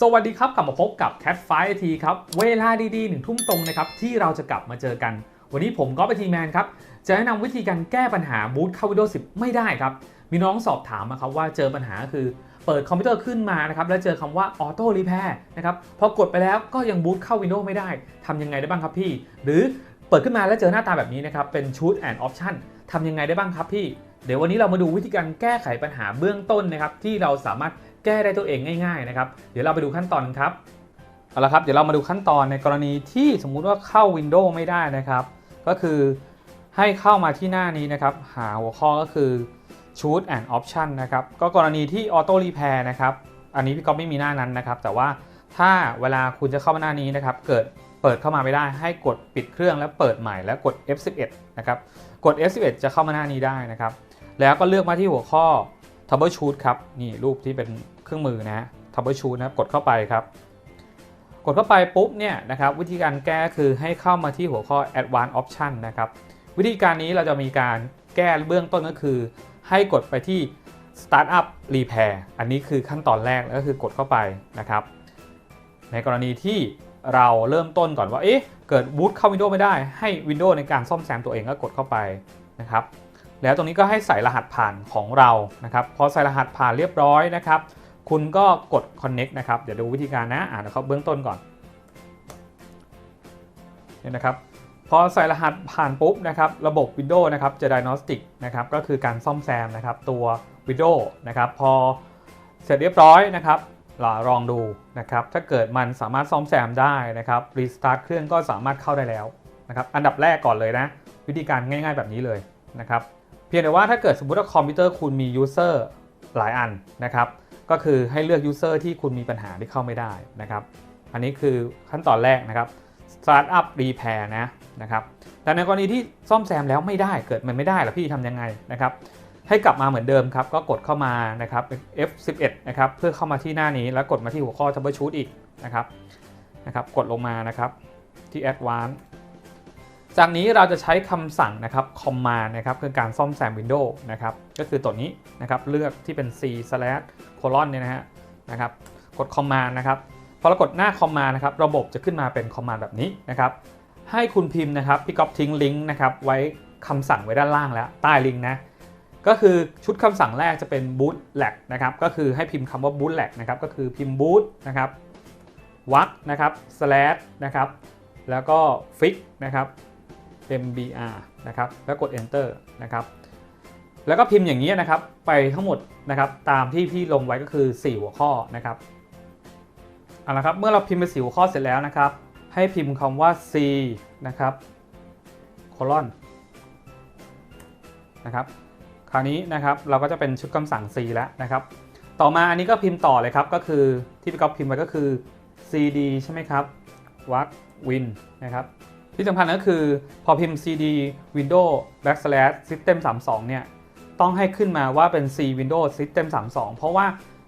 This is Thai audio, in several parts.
สวัสดีครับ กลับมาพบกับ Cat f i ทีครับ เวลาดีๆหนึ่งทุ่มตรงนะครับ ที่เราจะกลับมาเจอกัน วันนี้ผมก็ไปทีแมนครับ จะแนะนำวิธีการแก้ปัญหาบูตเข้า Windows 10 ไม่ได้ครับ มีน้องสอบถามมาครับว่าเจอปัญหาคือเปิดคอมพิวเตอร์ขึ้นมานะครับ แล้วเจอคำว่า Auto Repair นะครับพอกดไปแล้วก็ยังบูตเข้า Windows ไม่ได้ทำยังไงได้บ้างครับพี่ หรือเปิดขึ้นมาแล้วเจอหน้าตาแบบนี้นะครับเป็น Choose and Option ทำยังไงได้บ้างครับพี่เดี๋ยววันนี้เรามาดูวิธีการแก้ไขปัญหาเบื้องต้นนะครับที่เราสามารถ แก้ได้ตัวเองง่ายๆนะครับ เดี๋ยวเราไปดูขั้นตอนกันครับ เอาละครับ เดี๋ยวเรามาดูขั้นตอนในกรณีที่สมมุติว่าเข้า Windows ไม่ได้นะครับ ก็คือให้เข้ามาที่หน้านี้นะครับ หาหัวข้อก็คือ Choose and Option นะครับ ก็กรณีที่ Auto Repair นะครับ อันนี้พี่ก๊อฟไม่มีหน้านั้นนะครับ แต่ว่าถ้าเวลาคุณจะเข้ามาหน้านี้นะครับ เกิดเปิดเข้ามาไม่ได้ ให้กดปิดเครื่องแล้วเปิดใหม่แล้วกด F11 นะครับ กด F11 จะเข้ามาหน้านี้ได้นะครับ แล้วก็เลือกมาที่หัวข้อ Troubleshoot ครับ นี่รูปที่เป็น รื่องมือนะฮะ Troubleshoot นะครับกดเข้าไปครับ กดเข้าไปปุ๊บเนี่ยนะครับวิธีการแก้คือให้เข้ามาที่หัวข้อ Advanced Option นะครับวิธีการนี้เราจะมีการแก้เบื้องต้นก็คือ ให้กดไปที่ Startup Repair อันนี้คือขั้นตอนแรกแล้วก็คือกดเข้าไปนะครับ ในกรณีที่เราเริ่มต้นก่อนว่าเอ๊ะเกิดบูตเข้า Windows ไม่ได้ ให้ Windows ในการซ่อมแซมตัวเองก็กดเข้าไปนะครับแล้วตรงนี้ก็ให้ใส่รหัสผ่านของเรานะครับพอใส่รหัสผ่านเรียบร้อยนะครับ คุณก็กด connect นะครับ เดี๋ยวดูวิธีการนะ อ่านนะครับเบื้องต้นก่อนเนี่ยนะครับ พอใส่รหัสผ่านปุ๊บนะครับ ระบบ Windows นะครับจะ diagnostic นะครับ ก็คือการซ่อมแซมนะครับ ตัว Windows นะครับ พอเสร็จเรียบร้อยนะครับเราลองดูนะครับ ถ้าเกิดมันสามารถซ่อมแซมได้นะครับ restart เครื่องก็สามารถเข้าได้แล้วนะครับ อันดับแรกก่อนเลยนะ วิธีการง่ายๆแบบนี้เลยนะครับ เพียงแต่ว่าถ้าเกิดสมมติว่าคอมพิวเตอร์คุณมี user หลายอันนะครับ ก็คือให้เลือก user ที่คุณมีปัญหาที่เข้าไม่ได้นะครับ อันนี้คือขั้นตอนแรกนะครับ startup repair นะนะครับ แต่ในกรณีที่ซ่อมแซมแล้วไม่ได้เกิดมันไม่ได้ล่ะพี่ทำยังไงนะครับ ให้กลับมาเหมือนเดิมครับ ก็กดเข้ามานะครับ F11 นะครับ เพื่อเข้ามาที่หน้านี้แล้วกดมาที่หัวข้อ troubleshoot อีกนะครับนะครับ กดลงมานะครับที่ advanced จากนี้เราจะใช้คำสั่งนะครับ command นะครับคือการซ่อมแซม Windows นะครับ ก็คือตัวนี้นะครับ เลือกที่เป็น C slash colon เนี่ยนะฮะนะครับ กด command นะครับ พอเรากดหน้า command นะครับ ระบบจะขึ้นมาเป็น command แบบนี้นะครับ ให้คุณพิมพ์นะครับ พี่ก๊อฟทิ้งลิงก์นะครับ ไว้คำสั่งไว้ด้านล่างแล้ว ใต้ลิงก์นะ ก็คือชุดคำสั่งแรกจะเป็น boot lag นะครับ ก็คือให้พิมพ์คำว่า boot lag นะครับ ก็คือพิมพ์ boot นะครับวักนะครับ slash นะครับ แล้วก็ fix นะครับ mbr นะครับแล้วกด enter นะครับแล้วก็พิมพ์อย่างนี้นะครับไปทั้งหมดนะครับตามที่พี่ลงไว้ก็คือ 4 หัวข้อนะครับเอาละครับเมื่อเราพิมพ์ไป4หัวข้อเสร็จแล้วนะครับ ให้พิมพ์คำว่า c นะครับ colon นะครับคราวนี้นะครับเราก็จะเป็นชุดคำสั่ง C แล้วนะครับ ต่อมาอันนี้ก็พิมพ์ต่อเลยครับก็คือที่พี่ก๊อฟพิมพ์ไปก็คือ cd ใช่ไหมครับวัก win นะครับ ที่สำคัญก็คือพอพิมพ์ cd windows backslash system 32เนี่ยต้องให้ขึ้นมาว่าเป็น c windows system 32 เพราะว่า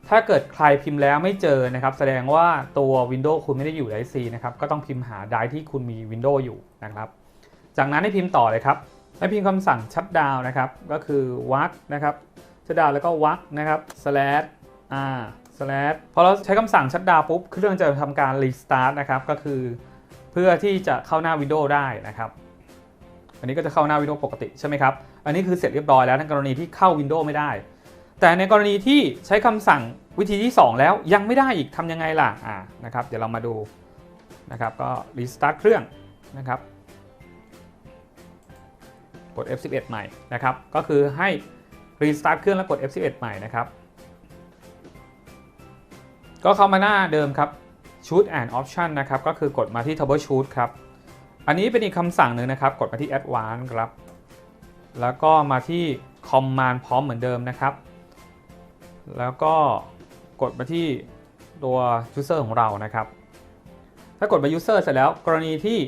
ถ้าเกิดใครพิมพ์แล้วไม่เจอนะครับ แสดงว่าตัว Windows คุณไม่ได้อยู่ใน C นะครับ ก็ต้องพิมพ์หาไดร์ที่คุณมี Windows อยู่นะครับ จากนั้นให้พิมพ์ต่อเลยครับให้พิมพ์คำสั่งชัดดาวนะครับ ก็คือวักนะครับชัดดาวแล้วก็วักนะครับ slash r slash พอเราใช้คำสั่งชัดดาวปุ๊บ เครื่องจะทำการ restart นะครับ ก็คือ พื่อที่จะเข้าหน้า Windows ได้นะครับ อันนี้ก็จะเข้าหน้า Windows ปกติใช่ไหมครับ อันนี้คือเสร็จเรียบร้อยแล้วในกรณีที่เข้า Windows ไม่ได้ แต่ในกรณีที่ใช้คำสั่งวิธีที่ 2 แล้วยังไม่ได้อีกทำยังไงล่ะอ่านะครับ เดี๋ยวเรามาดูนะครับ ก็ restart เครื่องนะครับ กด F11 ใหม่นะครับ ก็คือให้ restart เครื่องแล้วกด F11 ใหม่นะครับ ก็เข้ามาหน้าเดิมครับ shoot and option นะครับก็คือกดมาที่ troubleshoot ครับ อันนี้เป็นอีกคำสั่งหนึ่งนะครับ กดมาที่ advanced ครับ แล้วก็มาที่ command พร้อมเหมือนเดิมนะครับ แล้วก็กดมาที่ตัว user ของเรานะครับ ถ้ากดมา user เสร็จแล้วกรณีที่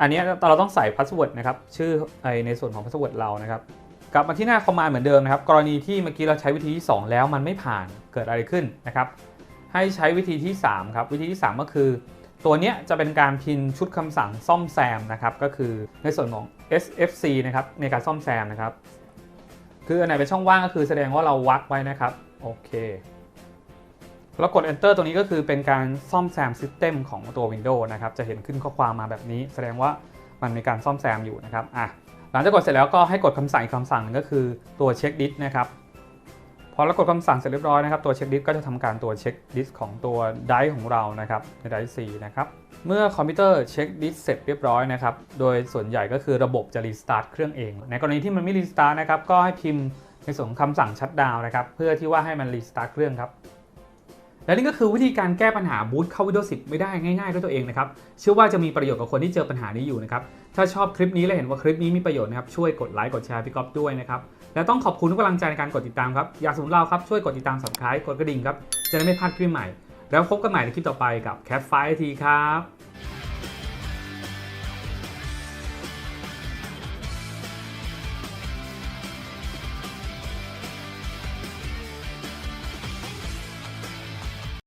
อันนี้เราต้องใส่พาสเวิร์ดนะครับ ชื่อไอในส่วนของพาสเวิร์ดเรานะครับ กลับมาที่หน้า command เหมือนเดิมนะครับ กรณีที่เมื่อกี้เราใช้วิธีที่ 2 แล้วมันไม่ผ่านเกิดอะไรขึ้นนะครับ ให้ใช้วิธีที่ 3 ครับ วิธีที่ 3 ก็คือ ตัวเนี้ยจะเป็นการพิมพ์ชุดคำสั่งซ่อมแซมนะครับก็คือในส่วนของ sfc นะครับในการซ่อมแซมนะครับ คืออันไหนเป็นช่องว่างก็คือแสดงว่าเราวักไว้นะครับโอเคแล้วกด enter ตรงนี้ก็คือเป็นการซ่อมแซม System ของตัว Windows นะครับ จะเห็นขึ้นข้อความมาแบบนี้ แสดงว่ามันมีการซ่อมแซมอยู่นะครับ อะ หลังจากกดเสร็จแล้วก็ให้กดคำสั่งอีกคำสั่งนึงก็คือตัวเช็คดิสนะครับ พอเรากดคำสั่งเสร็จเรียบร้อยนะครับตัวเช็คดิสก็จะทำการตัวเช็คดิสของตัวไดร์ของเรานะครับในไดร์ C นะครับเมื่อคอมพิวเตอร์เช็คดิสเสร็จเรียบร้อยนะครับโดยส่วนใหญ่ก็คือระบบจะรีสตาร์ทเครื่องเอง ในกรณีที่มันไม่รีสตาร์ทนะครับก็ให้พิมพ์ในส่วนของคำสั่งชัดดาวนะครับเพื่อที่ว่าให้มันรีสตาร์ทเครื่องครับ และนี่ก็คือวิธีการแก้ปัญหาบูตเข้า Windows 10 ไม่ได้ง่าย ๆ ด้วยตัวเองนะครับ เชื่อว่าจะมีประโยชน์กับคนที่เจอปัญหานี้อยู่นะครับ ถ้าชอบคลิปนี้และเห็นว่าคลิปนี้มีประโยชน์นะครับ ช่วยกดไลค์กดแชร์พี่ก๊อฟด้วยนะครับ และต้องขอบคุณทุกกำลังใจในการกดติดตามครับ อยากสนับสนุนเราครับ ช่วยกดติดตาม subscribe กดกระดิ่งครับ จะได้ไม่พลาดคลิปใหม่ แล้วพบกันใหม่ในคลิปต่อไปกับ Cat 5ทีครับ